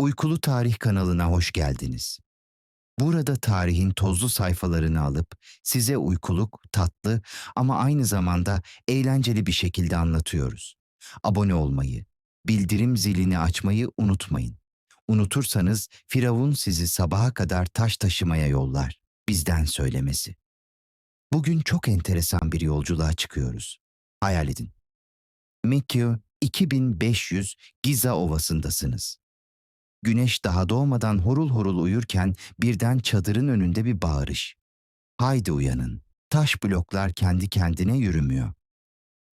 Uykulu Tarih kanalına hoş geldiniz. Burada tarihin tozlu sayfalarını alıp size uykuluk, tatlı ama aynı zamanda eğlenceli bir şekilde anlatıyoruz. Abone olmayı, bildirim zilini açmayı unutmayın. Unutursanız Firavun sizi sabaha kadar taş taşımaya yollar. Bizden söylemesi. Bugün çok enteresan bir yolculuğa çıkıyoruz. Hayal edin. Mekyo 2500 Giza Ovası'ndasınız. Güneş daha doğmadan horul horul uyurken birden çadırın önünde bir bağırış. Haydi uyanın. Taş bloklar kendi kendine yürümüyor.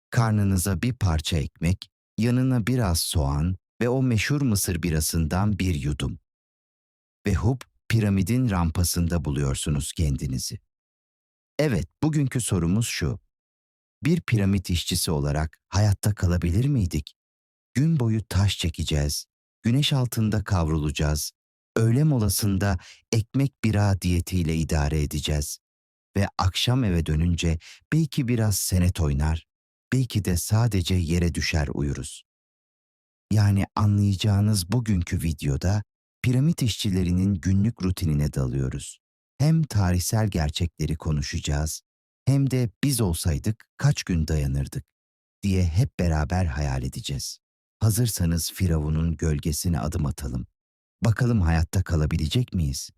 Karnınıza bir parça ekmek, yanına biraz soğan ve o meşhur mısır birasından bir yudum. Ve hup piramidin rampasında buluyorsunuz kendinizi. Evet, bugünkü sorumuz şu. Bir piramit işçisi olarak hayatta kalabilir miydik? Gün boyu taş çekeceğiz, güneş altında kavrulacağız, öğle molasında ekmek bira diyetiyle idare edeceğiz ve akşam eve dönünce belki biraz senet oynar, belki de sadece yere düşer uyuruz. Yani anlayacağınız bugünkü videoda piramit işçilerinin günlük rutinine dalıyoruz. Hem tarihsel gerçekleri konuşacağız, hem de biz olsaydık kaç gün dayanırdık diye hep beraber hayal edeceğiz. Hazırsanız Firavun'un gölgesine adım atalım. Bakalım hayatta kalabilecek miyiz?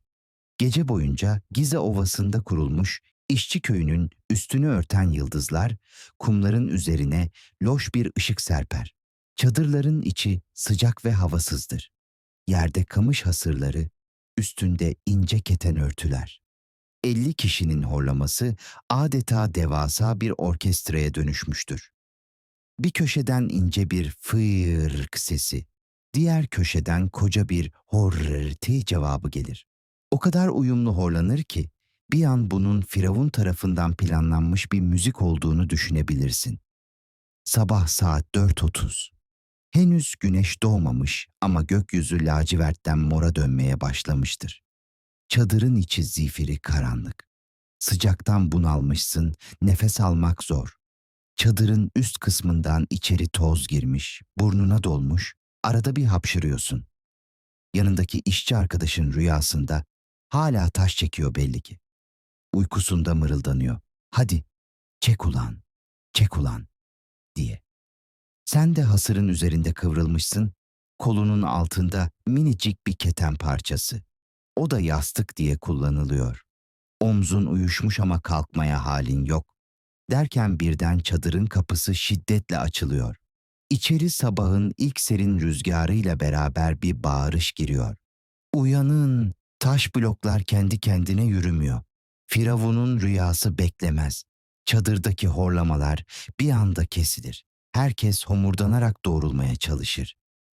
Gece boyunca Gize Ovası'nda kurulmuş işçi köyünün üstünü örten yıldızlar, kumların üzerine loş bir ışık serper. Çadırların içi sıcak ve havasızdır. Yerde kamış hasırları, üstünde ince keten örtüler. 50 kişinin horlaması adeta devasa bir orkestraya dönüşmüştür. Bir köşeden ince bir fıyırk sesi, diğer köşeden koca bir horrrti cevabı gelir. O kadar uyumlu horlanır ki bir an bunun Firavun tarafından planlanmış bir müzik olduğunu düşünebilirsin. Sabah saat 4.30. Henüz güneş doğmamış ama gökyüzü lacivertten mora dönmeye başlamıştır. Çadırın içi zifiri karanlık. Sıcaktan bunalmışsın, nefes almak zor. Çadırın üst kısmından içeri toz girmiş, burnuna dolmuş, arada bir hapşırıyorsun. Yanındaki işçi arkadaşın rüyasında hala taş çekiyor belli ki. Uykusunda mırıldanıyor. Hadi, çek ulan, çek ulan diye. Sen de hasırın üzerinde kıvrılmışsın, kolunun altında minicik bir keten parçası. O da yastık diye kullanılıyor. Omzun uyuşmuş ama kalkmaya halin yok. Derken birden çadırın kapısı şiddetle açılıyor. İçeri sabahın ilk serin rüzgarıyla beraber bir bağırış giriyor. Uyanın, taş bloklar kendi kendine yürümüyor. Firavun'un rüyası beklemez. Çadırdaki horlamalar bir anda kesilir. Herkes homurdanarak doğrulmaya çalışır.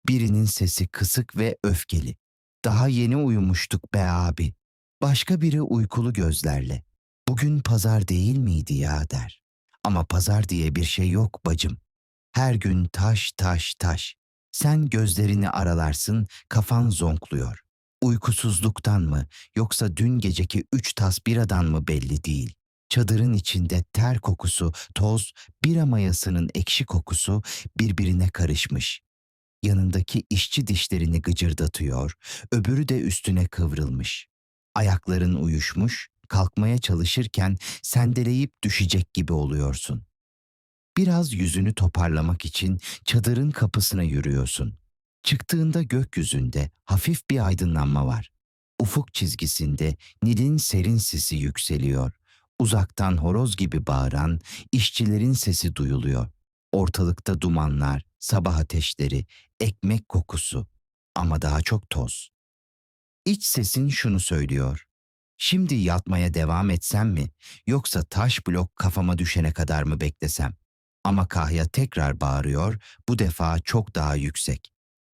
Birinin sesi kısık ve öfkeli. Daha yeni uyumuştuk be abi. Başka biri uykulu gözlerle. Bugün pazar değil miydi ya der. Ama pazar diye bir şey yok bacım. Her gün taş taş taş. Sen gözlerini aralarsın, kafan zonkluyor. Uykusuzluktan mı yoksa dün geceki üç tas biradan mı belli değil. Çadırın içinde ter kokusu, toz, bira mayasının ekşi kokusu birbirine karışmış. Yanındaki işçi dişlerini gıcırdatıyor, öbürü de üstüne kıvrılmış. Ayakların uyuşmuş, kalkmaya çalışırken sendeleyip düşecek gibi oluyorsun. Biraz yüzünü toparlamak için çadırın kapısına yürüyorsun. Çıktığında gökyüzünde hafif bir aydınlanma var. Ufuk çizgisinde Nil'in serin sesi yükseliyor. Uzaktan horoz gibi bağıran işçilerin sesi duyuluyor. Ortalıkta dumanlar, sabah ateşleri, ekmek kokusu ama daha çok toz. İç sesin şunu söylüyor. Şimdi yatmaya devam etsem mi yoksa taş blok kafama düşene kadar mı beklesem? Ama Kahya tekrar bağırıyor, bu defa çok daha yüksek.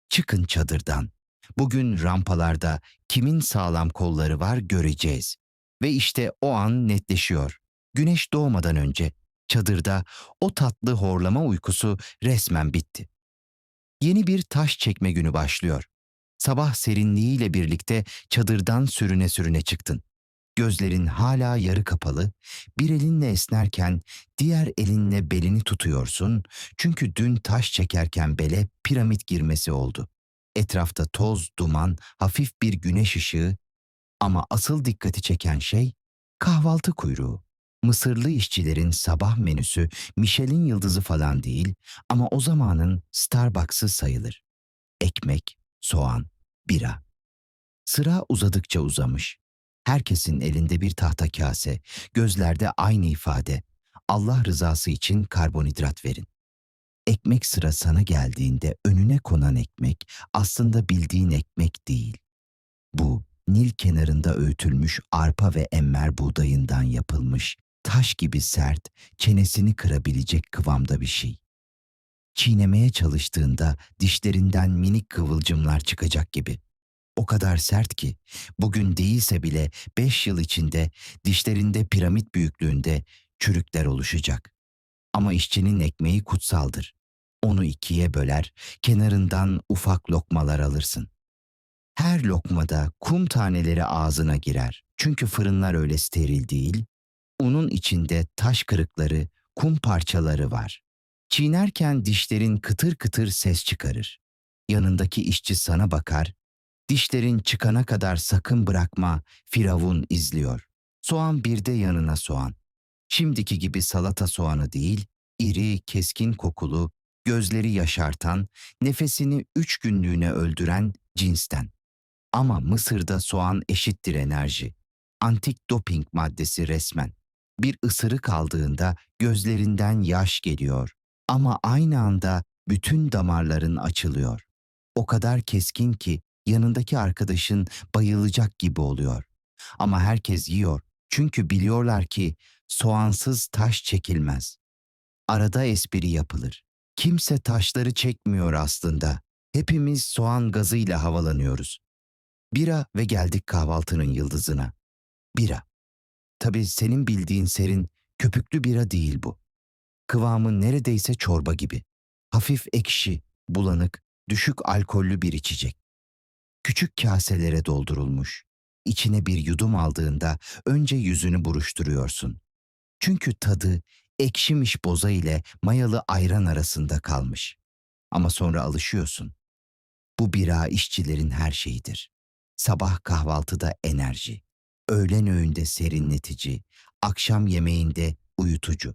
Çıkın çadırdan. Bugün rampalarda kimin sağlam kolları var göreceğiz. Ve işte o an netleşiyor. Güneş doğmadan önce çadırda o tatlı horlama uykusu resmen bitti. Yeni bir taş çekme günü başlıyor. Sabah serinliğiyle birlikte çadırdan sürüne sürüne çıktın. Gözlerin hala yarı kapalı, bir elinle esnerken diğer elinle belini tutuyorsun çünkü dün taş çekerken bele piramit girmesi oldu. Etrafta toz, duman, hafif bir güneş ışığı ama asıl dikkati çeken şey kahvaltı kuyruğu. Mısırlı işçilerin sabah menüsü Michelin yıldızı falan değil ama o zamanın Starbucks'ı sayılır. Ekmek, soğan, bira. Sıra uzadıkça uzamış. Herkesin elinde bir tahta kase, gözlerde aynı ifade. Allah rızası için karbonhidrat verin. Ekmek sıra sana geldiğinde önüne konan ekmek aslında bildiğin ekmek değil. Bu Nil kenarında öğütülmüş arpa ve emmer buğdayından yapılmış, taş gibi sert, çenesini kırabilecek kıvamda bir şey. Çiğnemeye çalıştığında dişlerinden minik kıvılcımlar çıkacak gibi. O kadar sert ki bugün değilse bile beş yıl içinde dişlerinde piramit büyüklüğünde çürükler oluşacak. Ama işçinin ekmeği kutsaldır. Onu ikiye böler, kenarından ufak lokmalar alırsın. Her lokmada kum taneleri ağzına girer. Çünkü fırınlar öyle steril değil. Unun içinde taş kırıkları, kum parçaları var. Çiğnerken dişlerin kıtır kıtır ses çıkarır. Yanındaki işçi sana bakar, dişlerin çıkana kadar sakın bırakma, Firavun izliyor. Soğan bir de yanına soğan. Şimdiki gibi salata soğanı değil, iri, keskin kokulu, gözleri yaşartan, nefesini üç günlüğüne öldüren cinsten. Ama Mısır'da soğan eşittir enerji. Antik doping maddesi resmen. Bir ısırık aldığında gözlerinden yaş geliyor. Ama aynı anda bütün damarların açılıyor. O kadar keskin ki yanındaki arkadaşın bayılacak gibi oluyor. Ama herkes yiyor. Çünkü biliyorlar ki soğansız taş çekilmez. Arada espri yapılır. Kimse taşları çekmiyor aslında. Hepimiz soğan gazıyla havalanıyoruz. Bira ve geldik kahvaltının yıldızına. Bira. Tabii senin bildiğin serin, köpüklü bira değil bu. Kıvamı neredeyse çorba gibi. Hafif ekşi, bulanık, düşük alkollü bir içecek. Küçük kaselere doldurulmuş. İçine bir yudum aldığında önce yüzünü buruşturuyorsun. Çünkü tadı ekşimiş boza ile mayalı ayran arasında kalmış. Ama sonra alışıyorsun. Bu bira işçilerin her şeyidir. Sabah kahvaltıda enerji, öğlen öğünde serinletici, akşam yemeğinde uyutucu.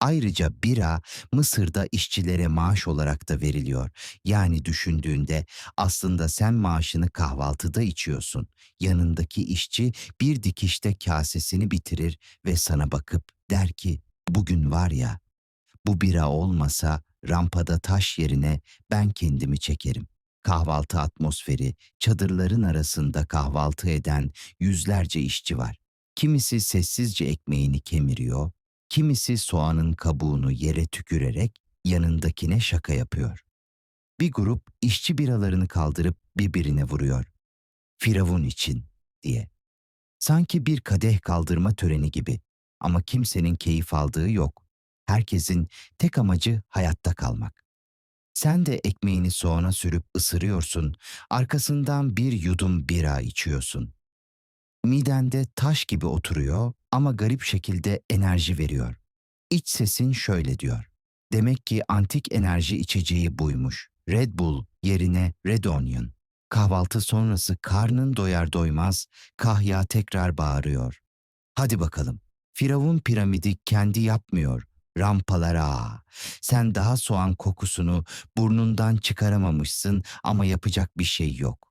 Ayrıca bira Mısır'da işçilere maaş olarak da veriliyor. Yani düşündüğünde aslında sen maaşını kahvaltıda içiyorsun. Yanındaki işçi bir dikişte kasesini bitirir ve sana bakıp der ki bugün var ya bu bira olmasa rampada taş yerine ben kendimi çekerim. Kahvaltı atmosferi, çadırların arasında kahvaltı eden yüzlerce işçi var. Kimisi sessizce ekmeğini kemiriyor, kimisi soğanın kabuğunu yere tükürerek yanındakine şaka yapıyor. Bir grup işçi biralarını kaldırıp birbirine vuruyor. Firavun için diye. Sanki bir kadeh kaldırma töreni gibi ama kimsenin keyif aldığı yok. Herkesin tek amacı hayatta kalmak. Sen de ekmeğini soğana sürüp ısırıyorsun, arkasından bir yudum bira içiyorsun. Midende taş gibi oturuyor ama garip şekilde enerji veriyor. İç sesin şöyle diyor. Demek ki antik enerji içeceği buymuş. Red Bull yerine Red Onion. Kahvaltı sonrası karnın doyar doymaz kahya tekrar bağırıyor. Hadi bakalım. Firavun piramidi kendi yapmıyor. Rampalara. Sen daha soğan kokusunu burnundan çıkaramamışsın ama yapacak bir şey yok.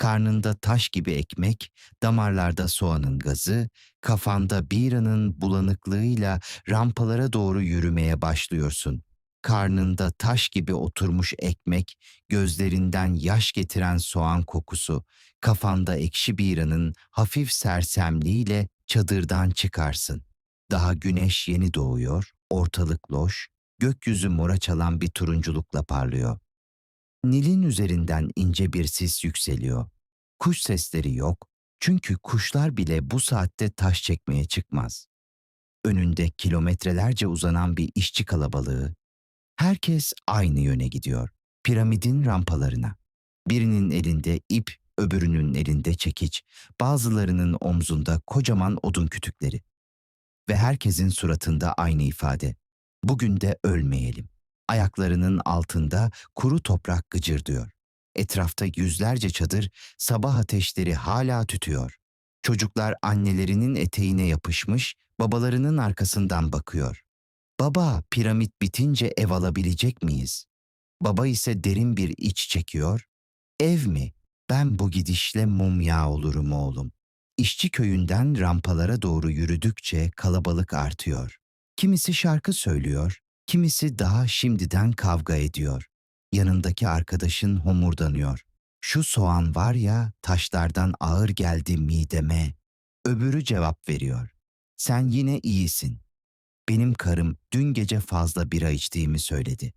Karnında taş gibi ekmek, damarlarda soğanın gazı, kafanda biranın bulanıklığıyla rampalara doğru yürümeye başlıyorsun. Karnında taş gibi oturmuş ekmek, gözlerinden yaş getiren soğan kokusu, kafanda ekşi biranın hafif sersemliğiyle çadırdan çıkarsın. Daha güneş yeni doğuyor, ortalık loş, gökyüzü mora çalan bir turunculukla parlıyor. Nil'in üzerinden ince bir sis yükseliyor. Kuş sesleri yok çünkü kuşlar bile bu saatte taş çekmeye çıkmaz. Önünde kilometrelerce uzanan bir işçi kalabalığı. Herkes aynı yöne gidiyor. Piramidin rampalarına. Birinin elinde ip, öbürünün elinde çekiç, bazılarının omzunda kocaman odun kütükleri. Ve herkesin suratında aynı ifade. Bugün de ölmeyelim. Ayaklarının altında kuru toprak gıcırdıyor. Etrafta yüzlerce çadır, sabah ateşleri hala tütüyor. Çocuklar annelerinin eteğine yapışmış, babalarının arkasından bakıyor. Baba, piramit bitince ev alabilecek miyiz? Baba ise derin bir iç çekiyor. Ev mi? Ben bu gidişle mumya olurum oğlum. İşçi köyünden rampalara doğru yürüdükçe kalabalık artıyor. Kimisi şarkı söylüyor, kimisi daha şimdiden kavga ediyor. Yanındaki arkadaşın homurdanıyor. Şu soğan var ya taşlardan ağır geldi mideme. Öbürü cevap veriyor. Sen yine iyisin. Benim karım dün gece fazla bira içtiğimi söyledi.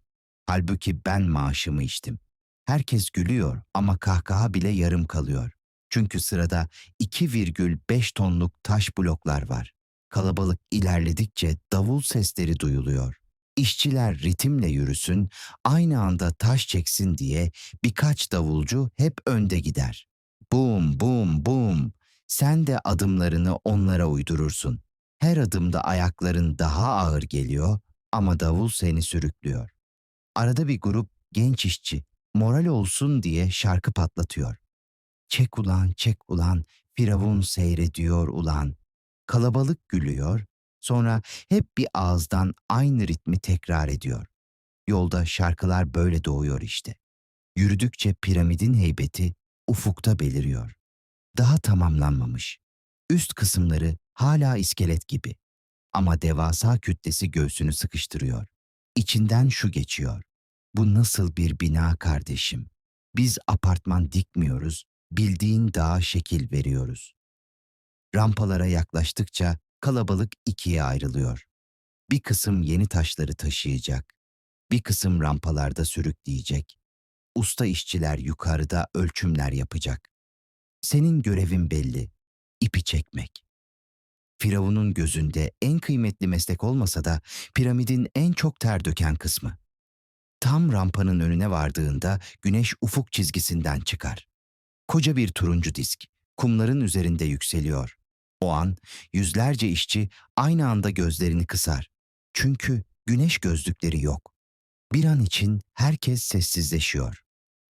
Halbuki ben maaşımı içtim. Herkes gülüyor ama kahkaha bile yarım kalıyor. Çünkü sırada 2,5 tonluk taş bloklar var. Kalabalık ilerledikçe davul sesleri duyuluyor. İşçiler ritimle yürüsün, aynı anda taş çeksin diye birkaç davulcu hep önde gider. Bum bum bum. Sen de adımlarını onlara uydurursun. Her adımda ayakların daha ağır geliyor ama davul seni sürüklüyor. Arada bir grup genç işçi moral olsun diye şarkı patlatıyor. Çek ulan çek ulan firavun seyrediyor ulan. Kalabalık gülüyor sonra hep bir ağızdan aynı ritmi tekrar ediyor. Yolda şarkılar böyle doğuyor işte. Yürüdükçe piramidin heybeti ufukta beliriyor. Daha tamamlanmamış. Üst kısımları hala iskelet gibi. Ama devasa kütlesi göğsünü sıkıştırıyor. İçinden şu geçiyor. Bu nasıl bir bina kardeşim? Biz apartman dikmiyoruz, bildiğin dağa şekil veriyoruz. Rampalara yaklaştıkça kalabalık ikiye ayrılıyor. Bir kısım yeni taşları taşıyacak, bir kısım rampalarda sürükleyecek. Usta işçiler yukarıda ölçümler yapacak. Senin görevin belli, ipi çekmek. Firavun'un gözünde en kıymetli meslek olmasa da piramidin en çok ter döken kısmı. Tam rampanın önüne vardığında güneş ufuk çizgisinden çıkar. Koca bir turuncu disk kumların üzerinde yükseliyor. O an yüzlerce işçi aynı anda gözlerini kısar. Çünkü güneş gözlükleri yok. Bir an için herkes sessizleşiyor.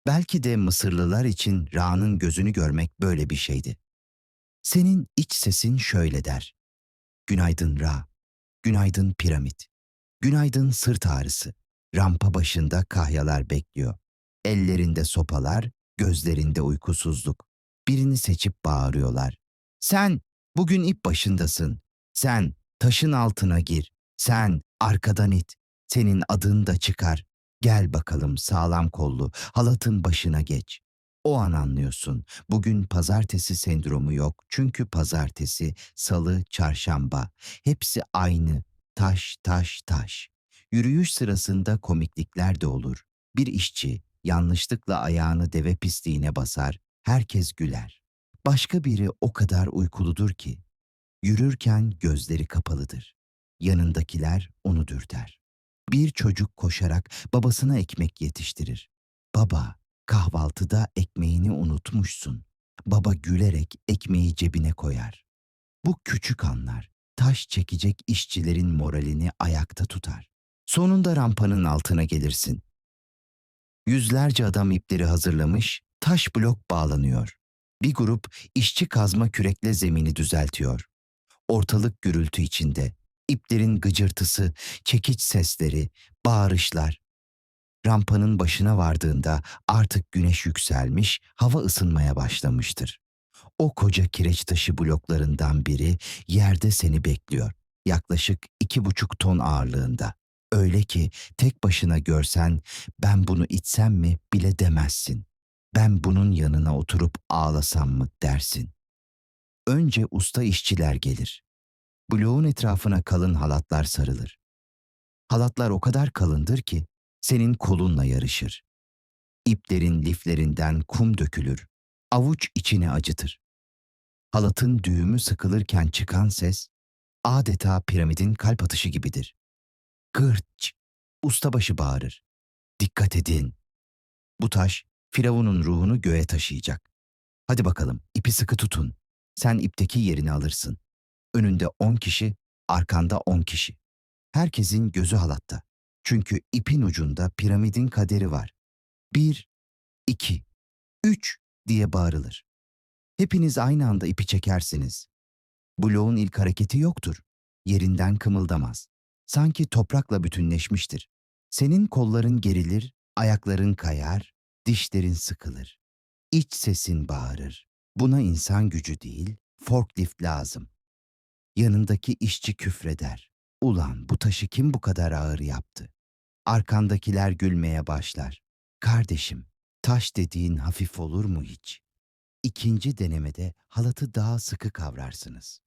Belki de Mısırlılar için Ra'nın gözünü görmek böyle bir şeydi. Senin iç sesin şöyle der. Günaydın Ra, günaydın piramit, günaydın sırt ağrısı. Rampa başında kahyalar bekliyor. Ellerinde sopalar, gözlerinde uykusuzluk. Birini seçip bağırıyorlar. Sen bugün ip başındasın. Sen taşın altına gir. Sen arkadan it. Senin adın da çıkar. Gel bakalım sağlam kollu, halatın başına geç. O an anlıyorsun. Bugün pazartesi sendromu yok. Çünkü pazartesi, salı, çarşamba. Hepsi aynı. Taş, taş, taş. Yürüyüş sırasında komiklikler de olur. Bir işçi yanlışlıkla ayağını deve pisliğine basar, herkes güler. Başka biri o kadar uykuludur ki, yürürken gözleri kapalıdır. Yanındakiler onu dürter. Bir çocuk koşarak babasına ekmek yetiştirir. Baba, kahvaltıda ekmeğini unutmuşsun. Baba gülerek ekmeği cebine koyar. Bu küçük anlar taş çekecek işçilerin moralini ayakta tutar. Sonunda rampanın altına gelirsin. Yüzlerce adam ipleri hazırlamış, taş blok bağlanıyor. Bir grup işçi kazma kürekle zemini düzeltiyor. Ortalık gürültü içinde. İplerin gıcırtısı, çekiç sesleri, bağırışlar. Rampanın başına vardığında artık güneş yükselmiş, hava ısınmaya başlamıştır. O koca kireç taşı bloklarından biri yerde seni bekliyor. Yaklaşık iki buçuk ton ağırlığında. Öyle ki tek başına görsen ben bunu içsem mi bile demezsin. Ben bunun yanına oturup ağlasam mı dersin. Önce usta işçiler gelir. Bloğun etrafına kalın halatlar sarılır. Halatlar o kadar kalındır ki senin kolunla yarışır. İplerin liflerinden kum dökülür. Avuç içine acıtır. Halatın düğümü sıkılırken çıkan ses adeta piramidin kalp atışı gibidir. Gırç! Ustabaşı bağırır. Dikkat edin. Bu taş Firavun'un ruhunu göğe taşıyacak. Hadi bakalım ipi sıkı tutun. Sen ipteki yerini alırsın. Önünde on kişi, arkanda on kişi. Herkesin gözü halatta. Çünkü ipin ucunda piramidin kaderi var. Bir, iki. Üç diye bağırılır. Hepiniz aynı anda ipi çekersiniz. Bloğun ilk hareketi yoktur. Yerinden kımıldamaz. Sanki toprakla bütünleşmiştir. Senin kolların gerilir, ayakların kayar, dişlerin sıkılır. İç sesin bağırır. Buna insan gücü değil, forklift lazım. Yanındaki işçi küfreder. Ulan bu taşı kim bu kadar ağır yaptı? Arkandakiler gülmeye başlar. Kardeşim, taş dediğin hafif olur mu hiç? İkinci denemede halatı daha sıkı kavrarsınız.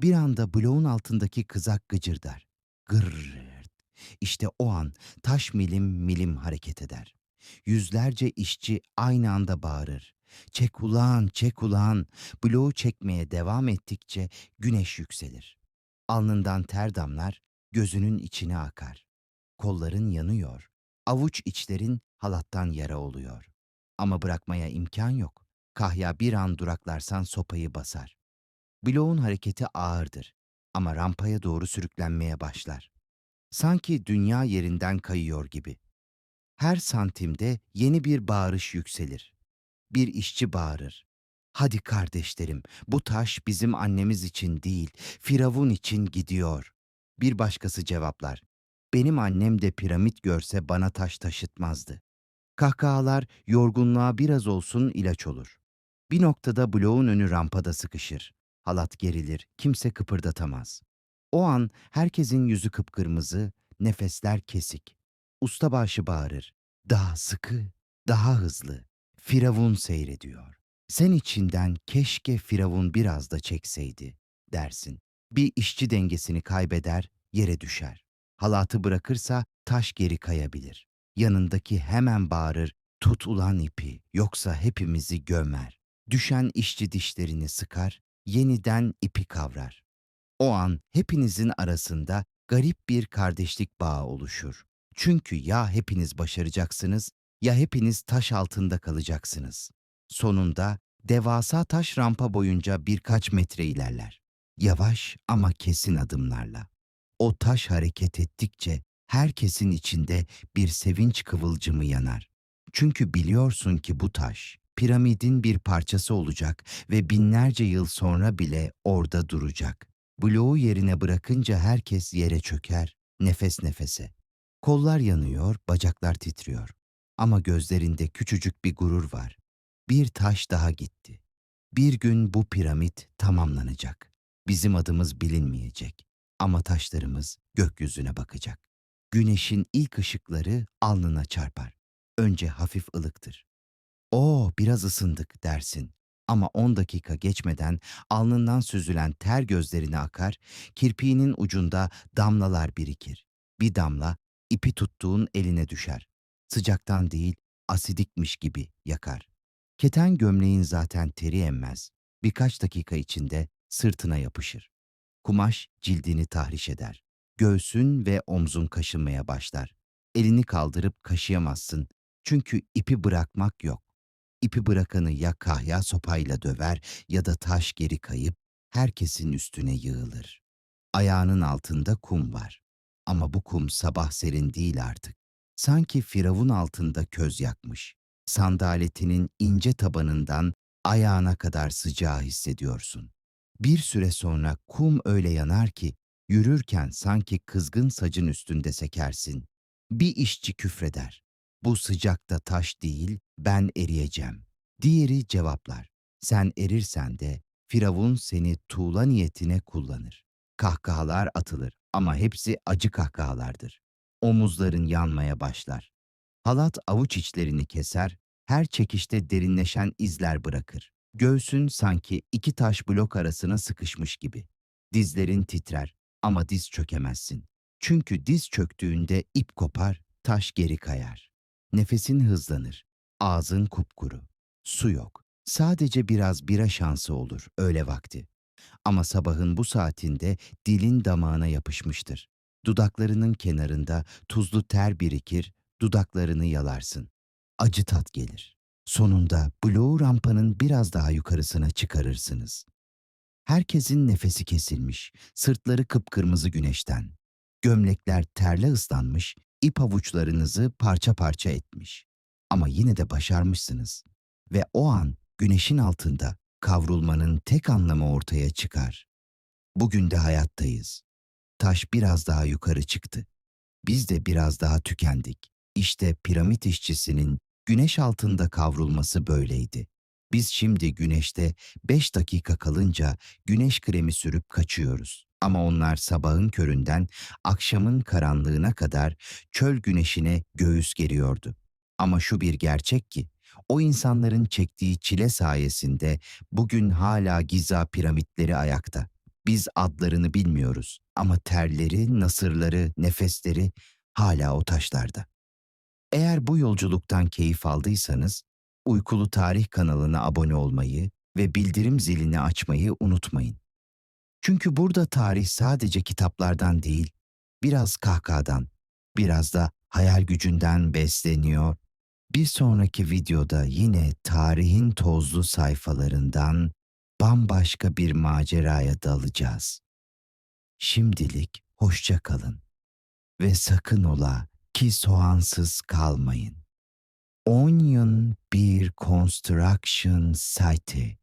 Bir anda bloğun altındaki kızak gıcırdar. Gırrt. İşte o an taş milim milim hareket eder. Yüzlerce işçi aynı anda bağırır. Çek ulan, çek ulan. Bloğu çekmeye devam ettikçe güneş yükselir. Alnından ter damlar, gözünün içine akar. Kolların yanıyor. Avuç içlerin halattan yara oluyor. Ama bırakmaya imkan yok. Kahya bir an duraklarsan sopayı basar. Bloğun hareketi ağırdır ama rampaya doğru sürüklenmeye başlar. Sanki dünya yerinden kayıyor gibi. Her santimde yeni bir bağırış yükselir. Bir işçi bağırır. Hadi kardeşlerim, bu taş bizim annemiz için değil, Firavun için gidiyor. Bir başkası cevaplar. Benim annem de piramit görse bana taş taşıtmazdı. Kahkahalar yorgunluğa biraz olsun ilaç olur. Bir noktada bloğun önü rampada sıkışır. Halat gerilir, kimse kıpırdatamaz. O an herkesin yüzü kıpkırmızı, nefesler kesik. Ustabaşı bağırır. Daha sıkı, daha hızlı. Firavun seyrediyor. Sen içinden keşke Firavun biraz da çekseydi dersin. Bir işçi dengesini kaybeder, yere düşer. Halatı bırakırsa taş geri kayabilir. Yanındaki hemen bağırır, tut ulan ipi yoksa hepimizi gömer. Düşen işçi dişlerini sıkar, yeniden ipi kavrar. O an hepinizin arasında garip bir kardeşlik bağı oluşur. Çünkü ya hepiniz başaracaksınız ya hepiniz taş altında kalacaksınız. Sonunda devasa taş rampa boyunca birkaç metre ilerler. Yavaş ama kesin adımlarla. O taş hareket ettikçe herkesin içinde bir sevinç kıvılcımı yanar. Çünkü biliyorsun ki bu taş piramidin bir parçası olacak ve binlerce yıl sonra bile orada duracak. Bloğu yerine bırakınca herkes yere çöker, nefes nefese. Kollar yanıyor, bacaklar titriyor. Ama gözlerinde küçücük bir gurur var. Bir taş daha gitti. Bir gün bu piramit tamamlanacak. Bizim adımız bilinmeyecek ama taşlarımız gökyüzüne bakacak. Güneşin ilk ışıkları alnına çarpar. Önce hafif ılıktır. Oo biraz ısındık dersin. Ama 10 dakika geçmeden alnından süzülen ter gözlerine akar, kirpiğinin ucunda damlalar birikir. Bir damla ipi tuttuğun eline düşer. Sıcaktan değil, asidikmiş gibi yakar. Keten gömleğin zaten teri emmez. Birkaç dakika içinde sırtına yapışır. Kumaş cildini tahriş eder. Göğsün ve omzun kaşınmaya başlar. Elini kaldırıp kaşıyamazsın. Çünkü ipi bırakmak yok. İpi bırakanı ya kahya sopayla döver ya da taş geri kayıp herkesin üstüne yığılır. Ayağının altında kum var. Ama bu kum sabah serin değil artık. Sanki firavun altında köz yakmış. Sandaletinin ince tabanından ayağına kadar sıcağı hissediyorsun. Bir süre sonra kum öyle yanar ki yürürken sanki kızgın sacın üstünde sekersin. Bir işçi küfreder. Bu sıcakta taş değil, ben eriyeceğim. Diğeri cevaplar. Sen erirsen de Firavun seni tuğla niyetine kullanır. Kahkahalar atılır ama hepsi acı kahkahalardır. Omuzların yanmaya başlar. Halat avuç içlerini keser, her çekişte derinleşen izler bırakır. Göğsün sanki iki taş blok arasına sıkışmış gibi. Dizlerin titrer ama diz çökemezsin. Çünkü diz çöktüğünde ip kopar, taş geri kayar. Nefesin hızlanır. Ağzın kupkuru. Su yok. Sadece biraz bira şansı olur öyle vakti. Ama sabahın bu saatinde dilin damağına yapışmıştır. Dudaklarının kenarında tuzlu ter birikir, dudaklarını yalarsın. Acı tat gelir. Sonunda bloğu rampanın biraz daha yukarısına çıkarırsınız. Herkesin nefesi kesilmiş, sırtları kıpkırmızı güneşten. Gömlekler terle ıslanmış, ip avuçlarınızı parça parça etmiş. Ama yine de başarmışsınız. ve o an güneşin altında kavrulmanın tek anlamı ortaya çıkar. Bugün de hayattayız. Taş biraz daha yukarı çıktı. Biz de biraz daha tükendik. İşte piramit işçisinin güneş altında kavrulması böyleydi. Biz şimdi güneşte 5 dakika kalınca güneş kremi sürüp kaçıyoruz. Ama onlar sabahın köründen akşamın karanlığına kadar çöl güneşine göğüs geriyordu. Ama şu bir gerçek ki o insanların çektiği çile sayesinde bugün hala Giza piramitleri ayakta. Biz adlarını bilmiyoruz ama terleri, nasırları, nefesleri hala o taşlarda. Eğer bu yolculuktan keyif aldıysanız, Uykulu Tarih kanalına abone olmayı ve bildirim zilini açmayı unutmayın. Çünkü burada tarih sadece kitaplardan değil, biraz kahkahadan, biraz da hayal gücünden besleniyor. Bir sonraki videoda yine tarihin tozlu sayfalarından bambaşka bir maceraya dalacağız. Şimdilik hoşça kalın ve sakın ola ki soğansız kalmayın. Onion bir construction site